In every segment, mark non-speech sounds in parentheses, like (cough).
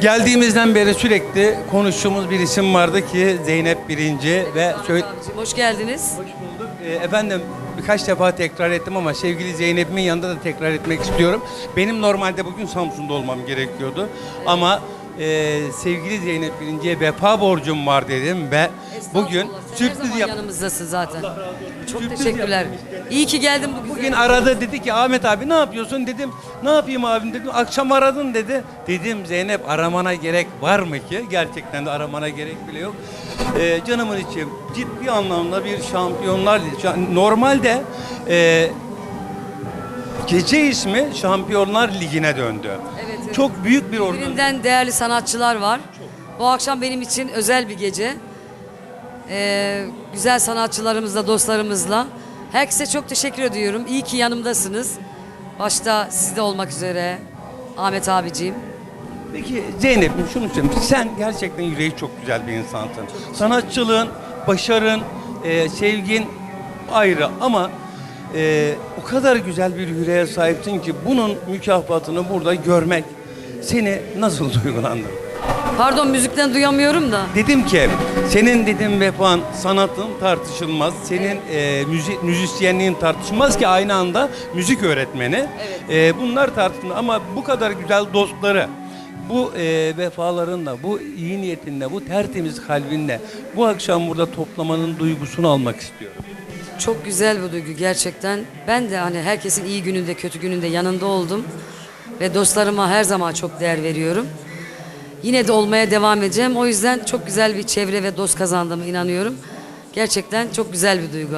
Geldiğimizden beri sürekli konuştuğumuz bir isim vardı ki Zeynep Birinci ve. Abicim, Hoş geldiniz. Hoş bulduk. Ee, efendim birkaç defa tekrar ettim ama sevgili Zeynep'imin yanında da tekrar etmek istiyorum. Benim normalde bugün Samsun'da olmam gerekiyordu ama e, sevgili Zeynep Birinci'ye vefa borcum var dedim ve bugün Estağfurullah, sen her sürpriz zaman yap. yanımızdasın zaten. Çok Sürpriz teşekkürler. İyi ki geldin bu güzel. Bugün aradı dedi ki Ahmet abi ne yapıyorsun dedim. Ne yapayım abim dedim. Akşam aradın dedi. Dedim Zeynep aramana gerek var mı ki? Gerçekten de aramana gerek bile yok. Ee, canımın içi ciddi anlamda bir şampiyonlar Ligi. Şu- Normalde e, gece ismi Şampiyonlar Ligi'ne döndü. Evet, evet. Çok büyük bir organizasyon. Birbirinden değerli sanatçılar var. Bu akşam benim için özel bir gece. Ee, güzel sanatçılarımızla, dostlarımızla. Herkese çok teşekkür ediyorum. İyi ki yanımdasınız. Başta siz de olmak üzere. Ahmet abiciğim. Peki Zeynep'im şunu söyleyeyim. Sen gerçekten yüreği çok güzel bir insansın. Sanatçılığın, başarın, e, sevgin ayrı ama e, o kadar güzel bir yüreğe sahipsin ki bunun mükafatını burada görmek seni nasıl (laughs) duygulandırdı? Pardon müzikten duyamıyorum da. Dedim ki senin dedim vefan sanatın tartışılmaz. Senin e, müzi, müzisyenliğin tartışılmaz ki aynı anda müzik öğretmeni. E, bunlar tartışılmaz ama bu kadar güzel dostları bu e, vefalarınla, bu iyi niyetinle, bu tertemiz kalbinle bu akşam burada toplamanın duygusunu almak istiyorum. Çok güzel bu duygu gerçekten. Ben de hani herkesin iyi gününde, kötü gününde yanında oldum. Ve dostlarıma her zaman çok değer veriyorum. Yine de olmaya devam edeceğim. O yüzden çok güzel bir çevre ve dost kazandığıma inanıyorum. Gerçekten çok güzel bir duygu.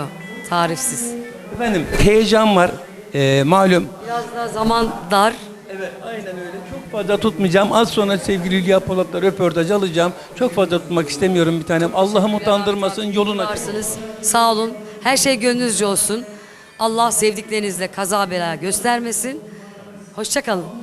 Tarifsiz. Efendim heyecan var. E, malum Biraz daha zaman dar. Evet aynen öyle. Çok fazla tutmayacağım. Az sonra sevgili Hülya Polat'la röportaj alacağım. Çok fazla tutmak istemiyorum bir tanem. Allah'ım utandırmasın yolun açık. Varsınız. Sağ olun. Her şey gönlünüzce olsun. Allah sevdiklerinizle kaza bela göstermesin. Hoşçakalın.